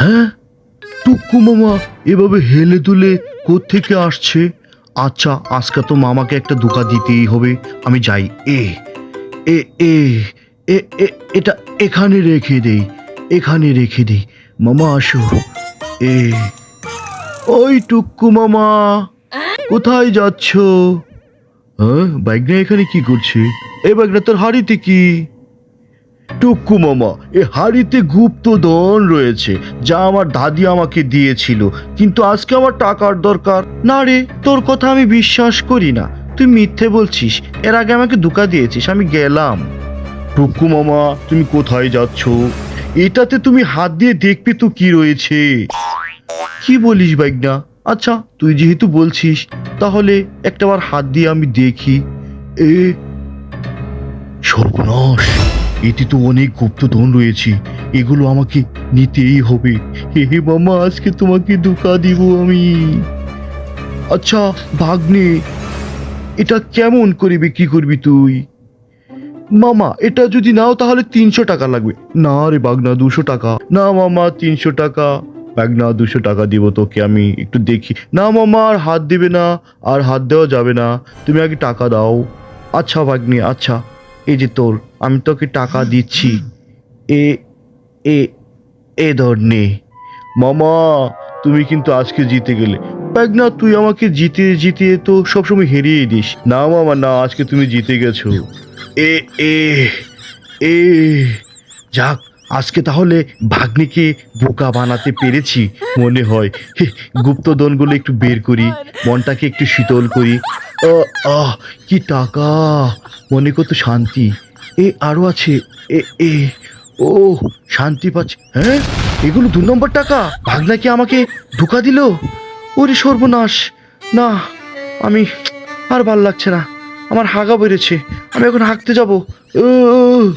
হ্যাঁ? টুকু মামা, এভাবে হেলে দুলে কোত্থেকে আসছে? আচ্ছা আজকে তো মামাকে একটা ধোকা দিতেই হবে। আমি যাই। এ এ এ এ এটা এখানে রেখে দেই, এখানে রেখে দেই। মামা, আসো। এ, ওই টুক্কু মামা, কোথায় যাচ্ছ? হ্যাঁ বাইকটা এখানে কি করছে? এ বাইকটা তোর হাড়িতে কি? টুক্কু মামা, এ হাড়িতে গুপ্ত ধন রয়েছে, যা আমার দাদি আমাকে দিয়েছিল, কিন্তু আজকে আমার টাকার দরকার। না রে, তোর কথা আমি বিশ্বাস করি না। তুই মিথ্যে বলছিস, এর আগে আমাকে ধোকা দিয়েছিস, আমি গেলাম। টুক্কু মামা, তুমি কোথায় যাচ্ছ? এটাতে তুমি হাত দিয়ে দেখবে তো কি রয়েছে। কি বলিস বাইকনা আচ্ছা তুই যেহেতু বলছিস, তাহলে একটাবার হাত দিয়ে আমি দেখি। এ, সর্বনাশ। এতে তো অনেক গুপ্তধন রয়েছে। এগুলো আমাকে নিতেই হবে। হে হে মামা, আজকে তোমাকে ধোকা দিব আমি। আচ্ছা ভাগ্নে, এটা কেমন করে বিক্রি করবি তুই? মামা, এটা যদি নাও তাহলে তিনশো টাকা লাগবে। না রে বাগনা দুশো টাকা। না মামা, তিনশো টাকা। বাগনা দুশো টাকা দিব তোকে আমি। একটু দেখি। না মামা, আর হাত দিবে না। আর হাত দেওয়া যাবে না। তুমি আগে টাকা দাও। আচ্ছা ভাগ্নি আচ্ছা। এই যে তোর আমি তোকে টাকা দিচ্ছি। এ এ এ ধর নে। মামা তুমি কিন্তু আজকে জিতে গেলে। না তুই আমাকে জিতে জিতে তো সবসময় হেরিয়ে দিস। না মামা না আজকে তুমি জিতে গেছো। এ এ এ যাক আজকে তাহলে ভাগ্নিকে বোকা বানাতে পেরেছি মনে হয়। হে, গুপ্তধনগুলো একটু বের করি মনটাকে একটু শীতল করি। আহ, কি টাকা? মনে কত শান্তি। এ আরও আছে। এ এ ও শান্তি পাচ্ছে। হ্যাঁ? এগুলো দু নম্বর টাকা। ভাগনা কি আমাকে ধোকা দিল? ওরে সর্বনাশ। না আমি আর ভালো লাগছে না। আমার হাগা বেড়েছে। আমি এখন হাঁকতে যাব। উ,